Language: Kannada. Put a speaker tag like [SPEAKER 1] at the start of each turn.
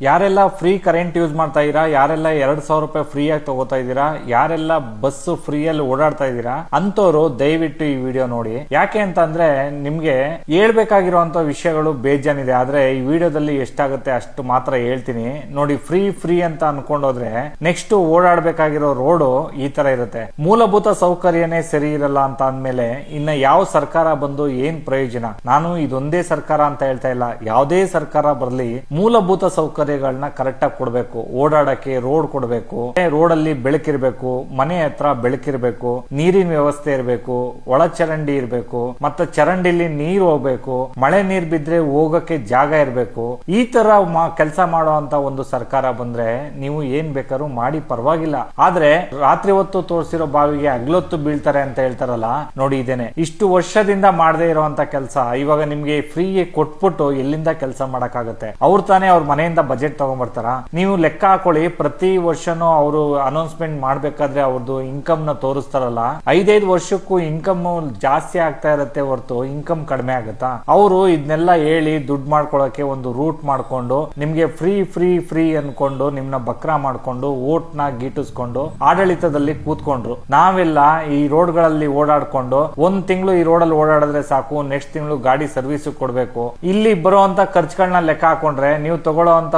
[SPEAKER 1] ಯಾರೆಲ್ಲ ಫ್ರೀ ಕರೆಂಟ್ ಯೂಸ್ ಮಾಡ್ತಾ ಇದ್ದೀರಾ, ಯಾರೆಲ್ಲ ಎರಡ್ ಸಾವಿರ ರೂಪಾಯಿ ಫ್ರೀ ಆಗಿ ತಗೋತಾ ಇದ್ದೀರಾ, ಯಾರೆಲ್ಲ ಬಸ್ ಫ್ರೀಯಲ್ಲಿ ಓಡಾಡ್ತಾ ಇದ್ದೀರಾ ಅಂತವರು ದಯವಿಟ್ಟು ಈ ವಿಡಿಯೋ ನೋಡಿ. ಯಾಕೆ ಅಂತ ಅಂದ್ರೆ ನಿಮ್ಗೆ ಹೇಳ್ಬೇಕಾಗಿರುವಂತ ವಿಷಯಗಳು ಬೇಜಾನಿದೆ. ಆದ್ರೆ ಈ ವಿಡಿಯೋದಲ್ಲಿ ಎಷ್ಟಾಗುತ್ತೆ ಅಷ್ಟು ಮಾತ್ರ ಹೇಳ್ತೀನಿ. ನೋಡಿ ಫ್ರೀ ಫ್ರೀ ಅಂತ ಅನ್ಕೊಂಡೋದ್ರೆ ನೆಕ್ಸ್ಟ್ ಓಡಾಡ್ಬೇಕಾಗಿರೋ ರೋಡು ಈ ತರ ಇರುತ್ತೆ. ಮೂಲಭೂತ ಸೌಕರ್ಯನೇ ಸರಿ ಇರಲ್ಲ ಅಂತ ಅಂದ್ಮೇಲೆ ಇನ್ನ ಯಾವ ಸರ್ಕಾರ ಬಂದು ಏನ್ ಪ್ರಯೋಜನ? ನಾನು ಇದೊಂದೇ ಸರ್ಕಾರ ಅಂತ ಹೇಳ್ತಾ ಇಲ್ಲ. ಯಾವುದೇ ಸರ್ಕಾರ ಬರಲಿ, ಮೂಲಭೂತ ಸೌಕರ್ಯಗಳನ್ನ ಕರೆಕ್ಟ್ ಆಗಿ ಕೊಡಬೇಕು. ಓಡಾಡಕ್ಕೆ ರೋಡ್ ಕೊಡಬೇಕು. ರೋಡ್ ಅಲ್ಲಿ ಬೆಳಕಿರ್ಬೇಕು. ಮನೆ ಹತ್ರ ಬೆಳಕಿರ್ಬೇಕು. ನೀರಿನ ವ್ಯವಸ್ಥೆ ಇರಬೇಕು. ಒಳ ಚರಂಡಿ ಇರಬೇಕು. ಮತ್ತೆ ಚರಂಡಿಲಿ ನೀರು ಹೋಗ್ಬೇಕು. ಮಳೆ ನೀರ್ ಬಿದ್ರೆ ಹೋಗಕ್ಕೆ ಜಾಗ ಇರಬೇಕು. ಈ ತರ ಕೆಲಸ ಮಾಡುವಂತ ಒಂದು ಸರ್ಕಾರ ಬಂದ್ರೆ ನೀವು ಏನ್ ಬೇಕಾದ್ರೂ ಮಾಡಿ ಪರವಾಗಿಲ್ಲ. ಆದ್ರೆ ರಾತ್ರಿ ಹೊತ್ತು ತೋರಿಸಿರೋ ಬಾವಿಗೆ ಅಗ್ಲೊತ್ತು ಬೀಳ್ತಾರೆ ಅಂತ ಹೇಳ್ತಾರಲ್ಲ, ನೋಡಿ ಇದೇನೆ. ಇಷ್ಟು ವರ್ಷದಿಂದ ಮಾಡದೇ ಇರುವಂತ ಕೆಲಸ ಇವಾಗ ನಿಮ್ಗೆ ಫ್ರೀ ಕೊಟ್ಬಿಟ್ಟು ಎಲ್ಲಿಂದ ಕೆಲಸ ಮಾಡಕ್ಕಾಗತ್ತೆ? ಅವ್ರು ತಾನೇ ಅವ್ರ ಮನೆಯಿಂದ ಬಜೆಟ್ ತಗೊಂಡ್ಬರ್ತಾರ ನೀವು ಲೆಕ್ಕ ಹಾಕೊಳ್ಳಿ, ಪ್ರತಿ ವರ್ಷನೂ ಅವರು ಅನೌನ್ಸ್ಮೆಂಟ್ ಮಾಡ್ಬೇಕಾದ್ರೆ ಅವ್ರದ್ದು ಇನ್ಕಮ್ನ ತೋರಿಸ್ತಾರಲ್ಲ. ಐದೈದು ವರ್ಷಕ್ಕೂ ಇನ್ಕಮ್ ಜಾಸ್ತಿ ಆಗ್ತಾ ಇರತ್ತೆ ಹೊರತು ಇನ್ಕಮ್ ಕಡಿಮೆ ಆಗುತ್ತಾ? ಅವರು ಇದನ್ನೆಲ್ಲ ಹೇಳಿ ದುಡ್ಡು ಮಾಡ್ಕೊಳಕ್ಕೆ ಒಂದು ರೂಟ್ ಮಾಡ್ಕೊಂಡು, ನಿಮ್ಗೆ ಫ್ರೀ ಫ್ರೀ ಫ್ರೀ ಅನ್ಕೊಂಡು, ನಿಮ್ನ ಬಕ್ರಾ ಮಾಡ್ಕೊಂಡು ಓಟ್ನ ಗೀಟಿಸ್ಕೊಂಡು, ಆಡಳಿತದಲ್ಲಿ ಕೂತ್ಕೊಂಡ್ರು. ನಾವೆಲ್ಲ ಈ ರೋಡ್ಗಳಲ್ಲಿ ಓಡಾಡ್ಕೊಂಡು, ಒಂದ್ ತಿಂಗಳು ಈ ರೋಡಲ್ಲಿ ಓಡಾಡಿದ್ರೆ ಸಾಕು ನೆಕ್ಸ್ಟ್ ತಿಂಗಳು ಗಾಡಿ ಸರ್ವಿಸ್ ಕೊಡ್ಬೇಕು. ಇಲ್ಲಿ ಬರುವಂತ ಖರ್ಚುಗಳನ್ನ ಲೆಕ್ಕ ಹಾಕೊಂಡ್ರೆ, ನೀವು ತಗೊಳ್ಳೋಂತ